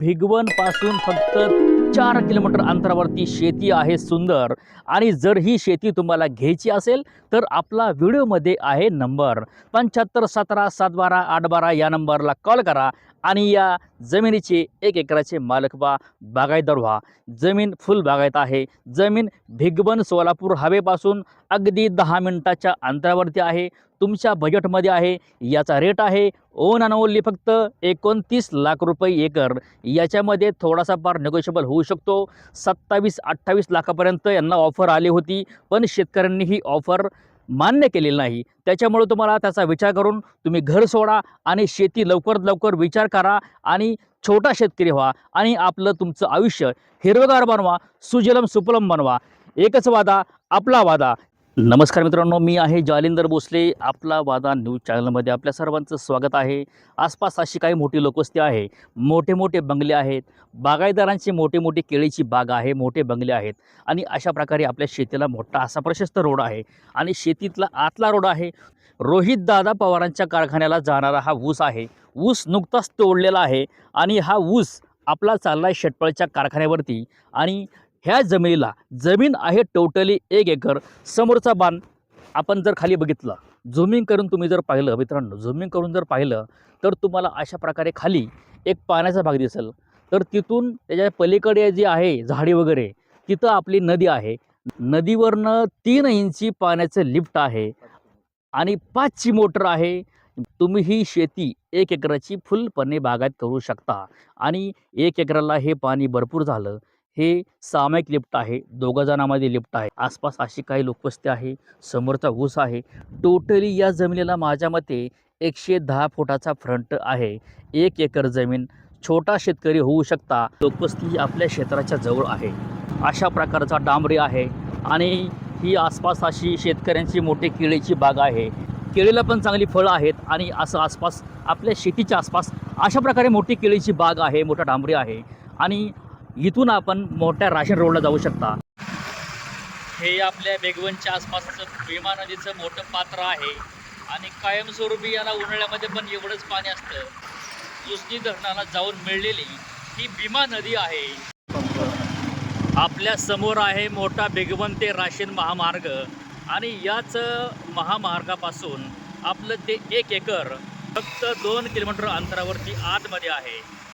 भिगवणपासून फक्त चार किलोमीटर अंतरावरती शेती आहे सुंदर. आणि जर ही शेती तुम्हाला घ्यायची असेल तर आपला व्हिडिओमध्ये आहे नंबर. पंच्याहत्तर सतरा सात बारा आठ बारा या नंबरला कॉल करा आणि या जमिनीचे एक एकराचे मालक व्हा बागायतदार व्हा. जमीन फुल बागायत आहे. जमीन भिगवन सोलापूर हवेपासून अगदी दहा मिनटाच्या अंतरावरती आहे. तुमच्या बजेटमध्ये आहे याचा रेट आहे. ओन अँड ओनली फक्त एकोणतीस लाख रुपये एकर. याच्यामध्ये थोडासा फार नेगोशिएबल होऊ शकतो. सत्तावीस अठ्ठावीस लाखापर्यंत यांना ऑफर आली होती पण शेतकऱ्यांनी ही ऑफर मान्य केलेली नाही. त्याच्यामुळे तुम्हाला त्याचा विचार करून तुम्ही घर सोडा आणि शेती लवकरात लवकर विचार करा आणि छोटा शेतकरी व्हा आणि आपलं तुमचं आयुष्य हिरवगार बनवा सुजलम सुपलम बनवा. एकच वादा आपला वादा. नमस्कार मित्रांनो मी आहे जालिंदर भोसले आपला वादा न्यूज चॅनलमध्ये आपल्या सर्वांचं स्वागत आहे. आसपास अशी काही मोठी लोकवस्ती आहे. मोठे मोठे बंगले आहेत. बागायतदारांची मोठी मोठी केळीची बाग आहे मोठे बंगले आहेत. आणि अशा प्रकारे आपल्या शेतीला मोठा असा प्रशस्त रोड आहे. आणि शेतीतला आतला रोड आहे. रोहित दादा पवारांच्या कारखान्याला जाणारा हा ऊस आहे. ऊस नुकताच तोडलेला आहे. आणि हा ऊस आपला चालला आहे शेटपळच्या कारखान्यावरती. आणि ह्या जमिनीला जमीन आहे टोटली एक एकर. समोरचा बाण आपण जर खाली बघितलं झुमिंग करून तुम्ही जर पाहिलं मित्रांनो झुमिंग करून जर पाहिलं तर तुम्हाला अशा प्रकारे खाली एक पाण्याचा भाग दिसेल. तर तिथून त्याच्या पलीकडे जी आहे झाडी वगैरे तिथं आपली नदी आहे. नदीवरनं तीन इंची पाण्याचं लिफ्ट आहे आणि पाचची मोटर आहे. तुम्ही ही शेती एक एकराची फुलपणे बागायत करू शकता आणि एक एकराला हे पाणी भरपूर झालं. हे सामायिक लिफ्ट आहे. दोघा जणांमध्ये लिफ्ट आहे. आसपास अशी काही लोकवस्ती आहे. समोरचा ऊस आहे. टोटली या जमिनीला माझ्या मते एकशे दहा फुटाचा फ्रंट आहे. एक एकर जमीन छोटा शेतकरी होऊ शकता. लोकवस्ती ही आपल्या क्षेत्राच्या जवळ आहे. अशा प्रकारचा डांबरी आहे आणि ही आसपास अशी शेतकऱ्यांची मोठी केळीची बाग आहे. केळीला पण चांगली फळं आहेत आणि असं आसपास आपल्या शेतीच्या आसपास अशा प्रकारे मोठी केळीची बाग आहे मोठा डांबरी आहे. आणि इथून आपण मोठ्या राशन रोडला जाऊ शकता. हे आपल्या बेगवनच्या आसपासचं भीमा नदीचं मोठं पात्र आहे. आणि कायमस्वरूपी याला उन्हाळ्यामध्ये पण एवढंच पाणी असतं. दुसरी धरणाला जाऊन मिळलेली ही भीमा नदी आहे. आपल्यासमोर आहे मोठा बेगवन ते राशीन महामार्ग. आणि याच महामार्गापासून आपलं ते एक एकर फक्त दोन किलोमीटर अंतरावरती आतमध्ये आहे.